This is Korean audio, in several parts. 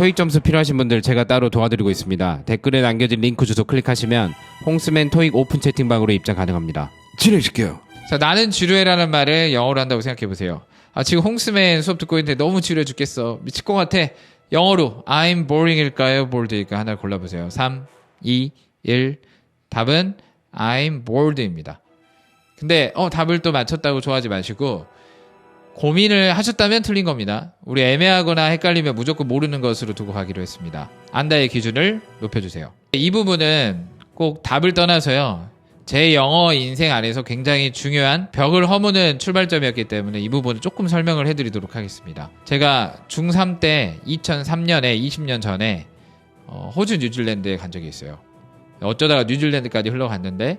토익 점수 필요하신 분들 제가 따로 도와드리고 있습니다. 댓글에 남겨진 링크 주소 클릭하시면 홍스맨 토익 오픈 채팅방으로 입장 가능합니다. 진행시켜요. 자, 나는 지루해라는 말을 영어로 한다고 생각해 보세요. 아, 지금 홍스맨 수업 듣고 있는데 너무 지루해 죽겠어. 미칠 것 같아. 영어로 I'm boring일까요? bored일까? 하나를 골라보세요. 3, 2, 1. 답은 I'm bored입니다. 근데 어 답을 또 맞췄다고 좋아하지 마시고 고민을 하셨다면 틀린 겁니다. 우리 애매하거나 헷갈리면 무조건 모르는 것으로 두고 가기로 했습니다. 안다의 기준을 높여주세요. 이 부분은 꼭 답을 떠나서요. 제 영어 인생 안에서 굉장히 중요한 벽을 허무는 출발점이었기 때문에 이 부분을 조금 설명을 해드리도록 하겠습니다. 제가 중3 때 2003년에 20년 전에 어, 호주 뉴질랜드에 간 적이 있어요. 어쩌다가 뉴질랜드까지 흘러갔는데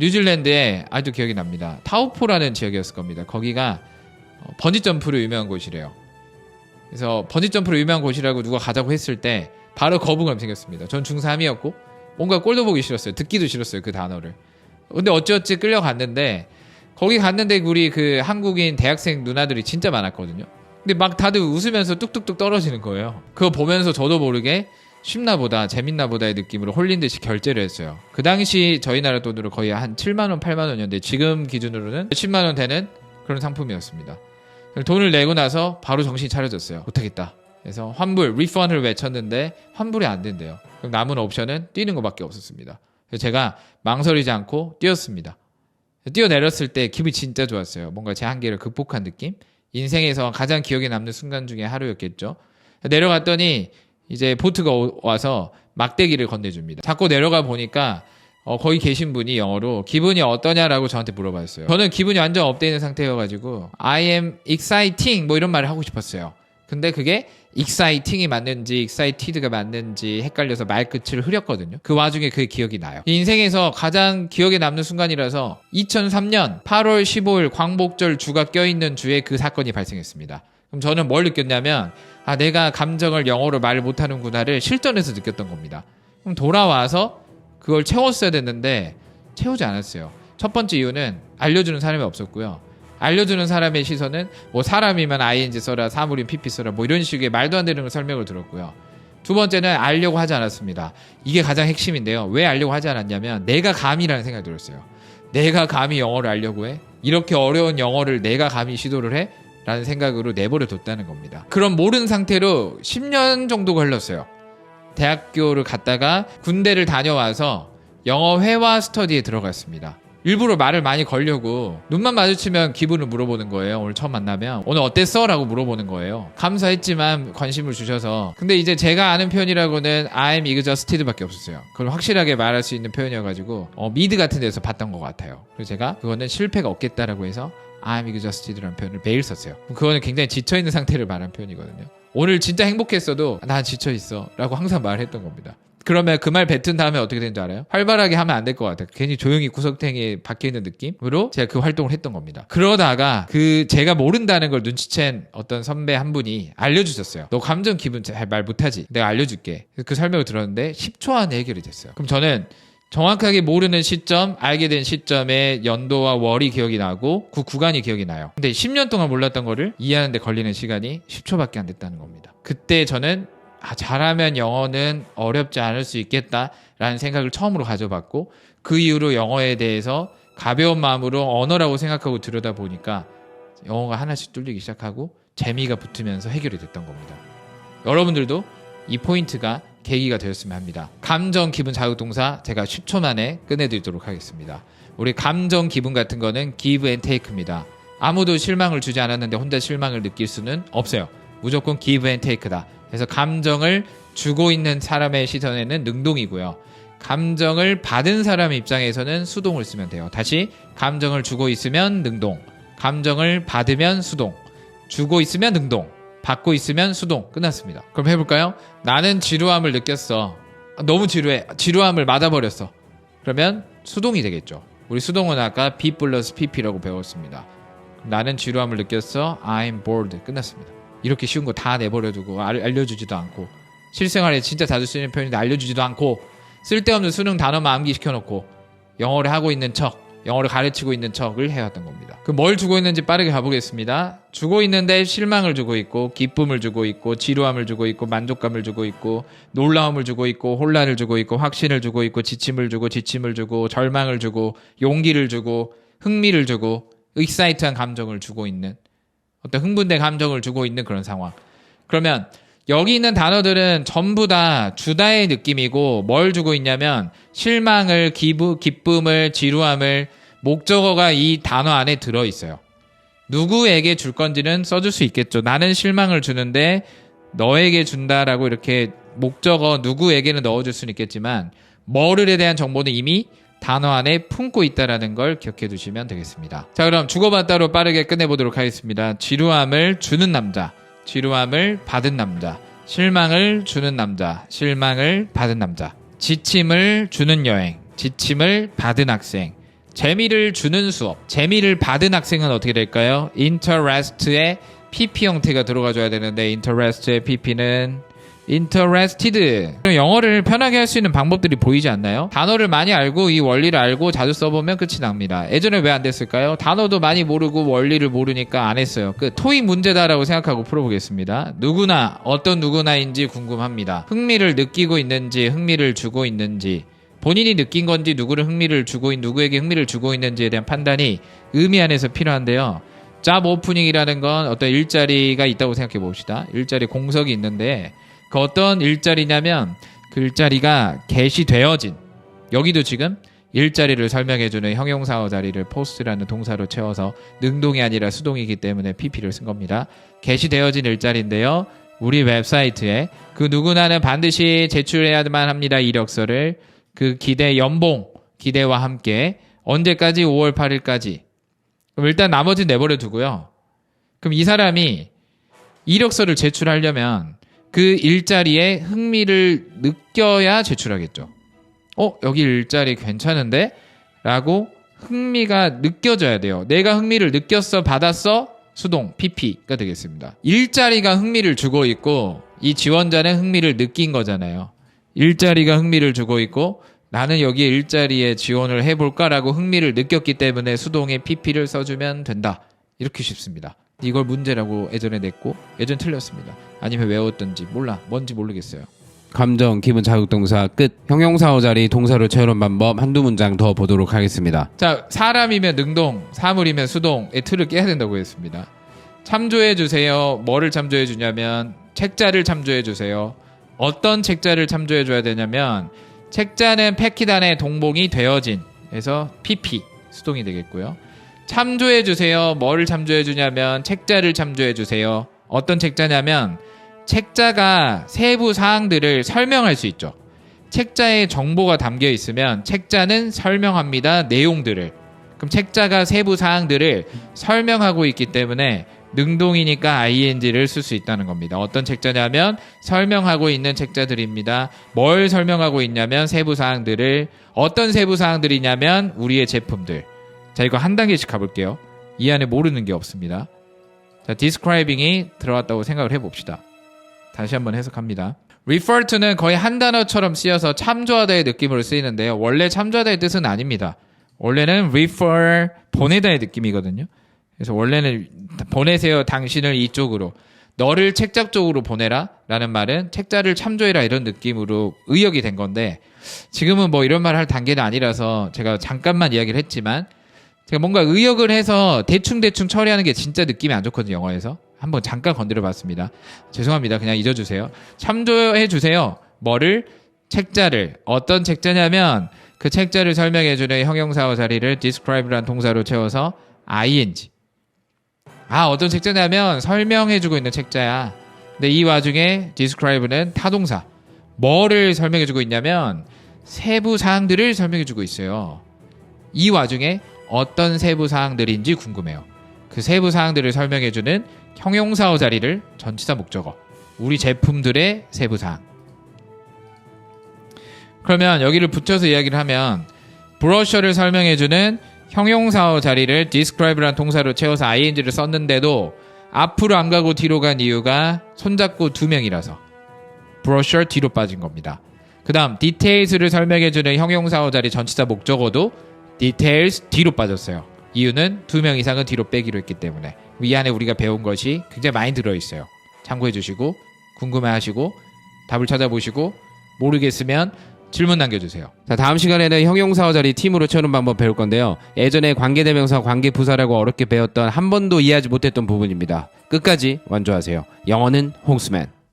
뉴질랜드에 아주 기억이 납니다. 타우포라는 지역이었을 겁니다. 거기가 어, 번지 점프로 유명한 곳이래요. 그래서 번지 점프로 유명한 곳이라고 누가 가자고 했을 때 바로 거부감 생겼습니다. 전 중3이었고 뭔가 꼴도 보기 싫었어요. 듣기도 싫었어요. 그 단어를. 근데 어찌어찌 끌려갔는데 거기 갔는데 우리 그 한국인 대학생 누나들이 진짜 많았거든요. 근데 막 다들 웃으면서 뚝뚝뚝 떨어지는 거예요. 그거 보면서 저도 모르게 쉽나 보다 재밌나 보다의 느낌으로 홀린 듯이 결제를 했어요. 그 당시 저희 나라 돈으로 거의 한 7만 원, 8만 원이었는데 지금 기준으로는 10만 원 되는 그런 상품이었습니다. 돈을 내고 나서 바로 정신이 차려졌어요. 못하겠다. 그래서 환불, 리펀을 외쳤는데 환불이 안 된대요. 그럼 남은 옵션은 뛰는 것밖에 없었습니다. 그래서 제가 망설이지 않고 뛰었습니다. 뛰어내렸을 때 기분이 진짜 좋았어요. 뭔가 제 한계를 극복한 느낌? 인생에서 가장 기억에 남는 순간 중에 하루였겠죠. 내려갔더니 이제 보트가 오- 와서 막대기를 건네줍니다. 자꾸 내려가 보니까 어, 거기 계신 분이 영어로 기분이 어떠냐라고 저한테 물어봤어요. 저는 기분이 완전 업돼 있는 상태여가지고 I am exciting 뭐 이런 말을 하고 싶었어요. 근데 그게 exciting이 맞는지 excited가 맞는지 헷갈려서 말끝을 흐렸거든요. 그 와중에 그게 기억이 나요. 인생에서 가장 기억에 남는 순간이라서 2003년 8월 15일 광복절 주가 껴있는 주에 그 사건이 발생했습니다. 그럼 저는 뭘 느꼈냐면 아 내가 감정을 영어로 말을 못하는구나를 실전에서 느꼈던 겁니다. 그럼 돌아와서 그걸 채웠어야 됐는데 채우지 않았어요. 첫 번째 이유는 알려주는 사람이 없었고요. 알려주는 사람의 시선은 뭐 사람이면 ing 써라, 사물이면 pp 써라, 뭐 이런 식의 말도 안 되는 설명을 들었고요. 두 번째는 알려고 하지 않았습니다. 이게 가장 핵심인데요. 왜 알려고 하지 않았냐면 내가 감이라는 생각이 들었어요. 내가 감히 영어를 알려고 해? 이렇게 어려운 영어를 내가 감히 시도를 해? 라는 생각으로 내버려 뒀다는 겁니다. 그럼 모르는 상태로 10년 정도가 흘렀어요. 대학교를 갔다가 군대를 다녀와서 영어 회화 스터디에 들어갔습니다. 일부러 말을 많이 걸려고 눈만 마주치면 기분을 물어보는 거예요. 오늘 처음 만나면 오늘 어땠어? 라고 물어보는 거예요. 감사했지만 관심을 주셔서 근데 이제 제가 아는 표현이라고는 I'm exhausted밖에 없었어요. 그걸 확실하게 말할 수 있는 표현이어가지고 어, 미드 같은 데서 봤던 것 같아요. 그래서 제가 그거는 실패가 없겠다라고 해서 I'm exhausted라는 표현을 매일 썼어요. 그거는 굉장히 지쳐 있는 상태를 말한 표현이거든요. 오늘 진짜 행복했어도 난 지쳐 있어 라고 항상 말했던 겁니다. 그러면 그 말 뱉은 다음에 어떻게 되는 줄 알아요? 활발하게 하면 안 될 것 같아요. 괜히 조용히 구석탱이에 박혀 있는 느낌으로 제가 그 활동을 했던 겁니다. 그러다가 그 제가 모른다는 걸 눈치챈 어떤 선배 한 분이 알려주셨어요. 너 감정 기분 잘 말 못하지? 내가 알려줄게. 그 설명을 들었는데 10초 안에 해결이 됐어요. 그럼 저는 정확하게 모르는 시점, 알게 된 시점의 연도와 월이 기억이 나고 그 구간이 기억이 나요. 근데 10년 동안 몰랐던 거를 이해하는데 걸리는 시간이 10초밖에 안 됐다는 겁니다. 그때 저는 아, 잘하면 영어는 어렵지 않을 수 있겠다라는 생각을 처음으로 가져봤고 그 이후로 영어에 대해서 가벼운 마음으로 언어라고 생각하고 들여다보니까 영어가 하나씩 뚫리기 시작하고 재미가 붙으면서 해결이 됐던 겁니다. 여러분들도 이 포인트가 계기가 되었으면 합니다. 감정 기분 자극 동사 제가 10초 만에 끝내드리도록 하겠습니다. 우리 감정 기분 같은 거는 give and take입니다. 아무도 실망을 주지 않았는데 혼자 실망을 느낄 수는 없어요. 무조건 give and take다. 그래서 감정을 주고 있는 사람의 시선에는 능동이고요. 감정을 받은 사람 입장에서는 수동을 쓰면 돼요. 다시 감정을 주고 있으면 능동, 감정을 받으면 수동, 주고 있으면 능동, 받고 있으면 수동 끝났습니다. 그럼 해볼까요? 나는 지루함을 느꼈어. 아, 너무 지루해. 지루함을 맞아버렸어. 그러면 수동이 되겠죠. 우리 수동은 아까 B 플러스 PP라고 배웠습니다. 나는 지루함을 느꼈어. I'm bored. 끝났습니다. 이렇게 쉬운 거 다 내버려두고 알, 알려주지도 않고 실생활에 진짜 자주 쓰는 표현인데 알려주지도 않고 쓸데없는 수능 단어만 암기시켜놓고 영어를 하고 있는 척 영어를 가르치고 있는 척을 해왔던 겁니다. 그 뭘 주고 있는지 빠르게 가보겠습니다. 주고 있는데 실망을 주고 있고 기쁨을 주고 있고 지루함을 주고 있고 만족감을 주고 있고 놀라움을 주고 있고 혼란을 주고 있고 확신을 주고 있고 지침을 주고 지침을 주고 절망을 주고 용기를 주고 흥미를 주고 익사이트한 감정을 주고 있는 어떤 흥분된 감정을 주고 있는 그런 상황. 그러면 여기 있는 단어들은 전부 다 주다의 느낌이고 뭘 주고 있냐면 실망을 기부, 기쁨을 지루함을 목적어가 이 단어 안에 들어 있어요. 누구에게 줄 건지는 써줄 수 있겠죠. 나는 실망을 주는데 너에게 준다라고 이렇게 목적어 누구에게는 넣어줄 수는 있겠지만 뭐를에 대한 정보는 이미 단어 안에 품고 있다라는 걸 기억해 두시면 되겠습니다. 자, 그럼 주고받다로 빠르게 끝내보도록 하겠습니다. 지루함을 주는 남자, 지루함을 받은 남자, 실망을 주는 남자, 실망을 받은 남자, 지침을 주는 여행, 지침을 받은 학생, 재미를 주는 수업, 재미를 받은 학생은 어떻게 될까요? interest의 PP 형태가 들어가줘야 되는데 interest의 PP는 interested. 영어를 편하게 할 수 있는 방법들이 보이지 않나요? 단어를 많이 알고 이 원리를 알고 자주 써보면 끝이 납니다. 예전에 왜 안 됐을까요? 단어도 많이 모르고 원리를 모르니까 안 했어요. 그 토익 문제다라고 생각하고 풀어보겠습니다. 누구나 어떤 누구나인지 궁금합니다. 흥미를 느끼고 있는지 흥미를 주고 있는지 본인이 느낀 건지 누구를 흥미를 주고 있 누구에게 흥미를 주고 있는지에 대한 판단이 의미 안에서 필요한데요. 잡 오프닝이라는 건 어떤 일자리가 있다고 생각해 봅시다. 일자리 공석이 있는데 그 어떤 일자리냐면 그 일자리가 게시되어진 여기도 지금 일자리를 설명해주는 형용사어 자리를 포스트라는 동사로 채워서 능동이 아니라 수동이기 때문에 PP를 쓴 겁니다. 게시되어진 일자리인데요. 우리 웹사이트에 그 누구나는 반드시 제출해야만 합니다. 이력서를 그 기대 연봉 기대와 함께 언제까지 5월 8일까지 그럼 일단 나머지 내버려 두고요. 그럼 이 사람이 이력서를 제출하려면 그 일자리에 흥미를 느껴야 제출하겠죠. 어, 여기 일자리 괜찮은데? 라고 흥미가 느껴져야 돼요. 내가 흥미를 느꼈어, 받았어? 수동, PP가 되겠습니다. 일자리가 흥미를 주고 있고, 이 지원자는 흥미를 느낀 거잖아요. 일자리가 흥미를 주고 있고, 나는 여기에 일자리에 지원을 해볼까라고 흥미를 느꼈기 때문에 수동의 PP를 써주면 된다. 이렇게 쉽습니다. 이걸 문제라고 예전에 냈고 예전 틀렸습니다. 아니면 외웠던지 몰라 뭔지 모르겠어요. 감정, 기분, 자극동사 끝. 형용사어 자리 동사로 채우는 방법 한두 문장 더 보도록 하겠습니다. 자 사람이면 능동, 사물이면 수동의 틀을 깨야 된다고 했습니다. 참조해 주세요. 뭐를 참조해 주냐면 책자를 참조해 주세요. 어떤 책자를 참조해 줘야 되냐면 책자는 패키단에 동봉이 되어진 그래서 PP 수동이 되겠고요. 참조해 주세요. 뭐를 참조해 주냐면 책자를 참조해 주세요. 어떤 책자냐면 책자가 세부 사항들을 설명할 수 있죠. 책자에 정보가 담겨 있으면 책자는 설명합니다. 내용들을. 그럼 책자가 세부 사항들을 설명하고 있기 때문에 능동이니까 ing를 쓸 수 있다는 겁니다. 어떤 책자냐면 설명하고 있는 책자들입니다. 뭘 설명하고 있냐면 세부 사항들을 어떤 세부 사항들이냐면 우리의 제품들. 자, 이거 한 단계씩 가볼게요. 이 안에 모르는 게 없습니다. 자, describing이 들어왔다고 생각을 해봅시다. 다시 한번 해석합니다. refer to는 거의 한 단어처럼 쓰여서 참조하다의 느낌으로 쓰이는데요. 원래 참조하다의 뜻은 아닙니다. 원래는 refer, 보내다의 느낌이거든요. 그래서 원래는 보내세요 당신을 이쪽으로 너를 책자 쪽으로 보내라 라는 말은 책자를 참조해라 이런 느낌으로 의역이 된 건데 지금은 뭐 이런 말 할 단계는 아니라서 제가 잠깐만 이야기를 했지만 제가 뭔가 의역을 해서 대충대충 처리하는 게 진짜 느낌이 안 좋거든요 영어에서. 한번 잠깐 건드려 봤습니다. 죄송합니다. 그냥 잊어주세요. 참조해 주세요. 뭐를? 책자를. 어떤 책자냐면 그 책자를 설명해 주는 형용사어 자리를 describe라는 동사로 채워서 ing. 아 어떤 책자냐면 설명해 주고 있는 책자야. 근데 이 와중에 describe는 타동사. 뭐를 설명해 주고 있냐면 세부 사항들을 설명해 주고 있어요. 이 와중에 어떤 세부 사항들인지 궁금해요. 그 세부 사항들을 설명해주는 형용사어 자리를 전치사 목적어. 우리 제품들의 세부 사항. 그러면 여기를 붙여서 이야기를 하면 브러셔를 설명해주는 형용사어 자리를 describe라는 동사로 채워서 ing를 썼는데도 앞으로 안 가고 뒤로 간 이유가 손잡고 두 명이라서 브러셔 뒤로 빠진 겁니다. 그 다음 details를 설명해주는 형용사어 자리 전치사 목적어도 details 뒤로 빠졌어요. 이유는 두 명 이상은 뒤로 빼기로 했기 때문에 이 안에 우리가 배운 것이 굉장히 많이 들어 있어요. 참고해 주시고 궁금해 하시고 답을 찾아보시고 모르겠으면 질문 남겨주세요. 자, 다음 시간에는 형용사어 자리 팀으로 채우는 방법 배울 건데요. 예전에 관계대명사, 관계부사라고 어렵게 배웠던 한 번도 이해하지 못했던 부분입니다. 끝까지 완주하세요. 영어는 홍스맨.